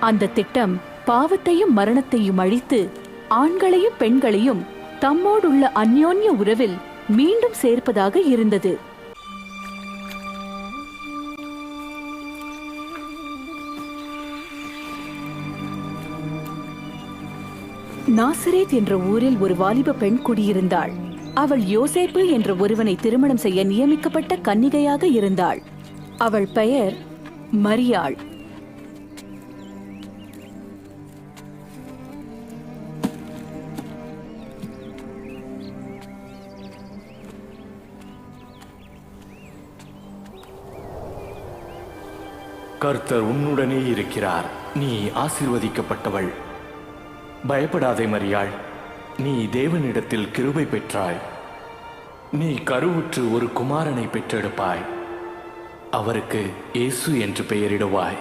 அந்த திட்டம் பாவத்தையும் மரணத்தையும் அழித்து ஆண்களையும் பெண்களையும் தம்மோடுள்ள அந்யோன்ய உறவில் மீண்டும் சேர்ப்பதாக இருந்தது. நாசரேத் என்ற ஊரில் ஒரு வாலிப பெண் குடியிருந்தாள். அவள் யோசேப்பு என்ற ஒருவனை திருமணம் செய்ய நியமிக்கப்பட்ட கன்னிகையாக இருந்தாள். அவள் பெயர் மரியாள். கர்த்தர் உன்னுடனே இருக்கிறார். நீ ஆசிர்வதிக்கப்பட்டவள். பயப்படாதே மரியாள். நீ தேவனிடத்தில் கிருபை பெற்றாய். நீ கருவுற்று ஒரு குமாரனை பெற்றெடுப்பாய். அவருக்கு இயேசு என்று பெயரிடுவாய்.